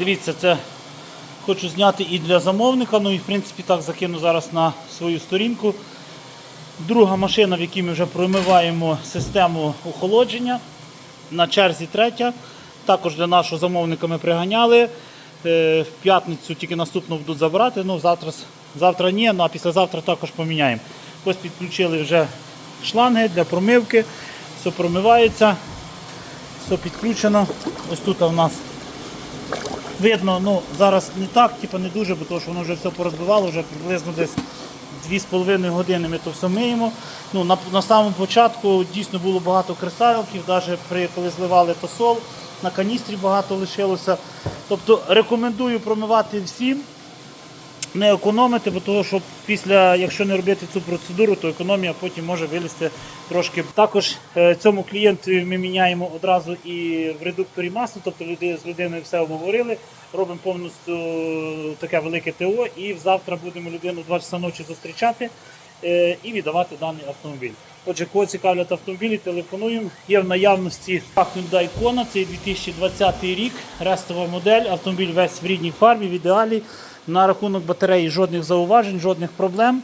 Дивіться, це хочу зняти і для замовника, ну і в принципі так закину зараз на свою сторінку. Друга машина, в якій ми вже промиваємо систему охолодження. На черзі третя. Також для нашого замовника ми приганяли. Е, В п'ятницю тільки наступну будуть забирати. Ну, завтра, завтра ні, ну, а післязавтра також поміняємо. Ось підключили вже шланги для промивки. Все промивається, все підключено. Ось тут у нас видно, ну зараз не так, типу не дуже, бо тому що воно вже все порозбивало, вже приблизно десь 2,5 години ми то все миємо. Ну, на, на самому початку дійсно було багато кристалків, навіть при коли зливали тосол, на каністрі багато лишилося. Тобто рекомендую промивати всім, не економити, бо того, що після, якщо не робити цю процедуру, то економія потім може вилізти трошки. Також е, цьому клієнту ми міняємо одразу і в редукторі масла, тобто люди, з людиною все обговорили, робимо повністю таке велике ТО і завтра будемо людину 2 часа ночі зустрічати е, і віддавати даний автомобіль. Отже, кого цікавлять автомобілі, телефонуємо. Є в наявності Hyundai Kona, це 2020 рік, рестова модель, автомобіль весь в рідній фарбі, в ідеалі. На рахунок батареї жодних зауважень, жодних проблем.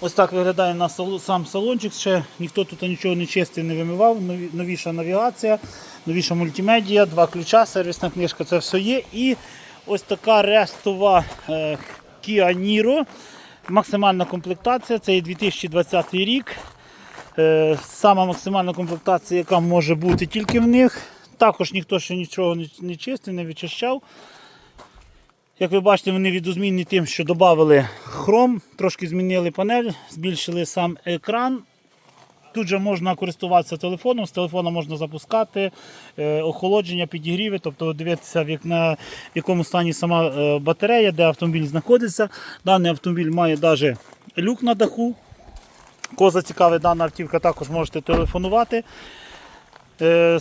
Ось так виглядає на сам салончик. Ще ніхто тут нічого не чистив, не вимивав. Новіша навігація, новіша мультимедія, два ключа, сервісна книжка, це все є. І ось така рестова е, Kia Niro. Максимальна комплектація, це і 2020 рік. Е, Сама максимальна комплектація, яка може бути тільки в них. Також ніхто ще нічого не, чистив, не відчищав. Як ви бачите, вони відозмінні тим, що додали хром, трошки змінили панель, збільшили сам екран. Тут же можна користуватися телефоном, з телефона можна запускати е, охолодження, підігріви, тобто дивитися, в, як на, в якому стані сама е, батарея, де автомобіль знаходиться. Даний автомобіль має навіть люк на даху. Кого зацікавить дана автівка, також можете телефонувати. Е,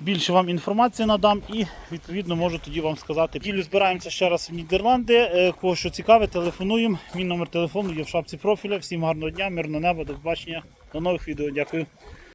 Більше вам інформації надам і відповідно можу тоді вам сказати. Ділю збираємося ще раз в Нідерланди. Е, Кого що цікаве, телефонуємо. Мій номер телефону є в шапці профіля. Всім гарного дня, мирного неба, до побачення. До нових відео. Дякую.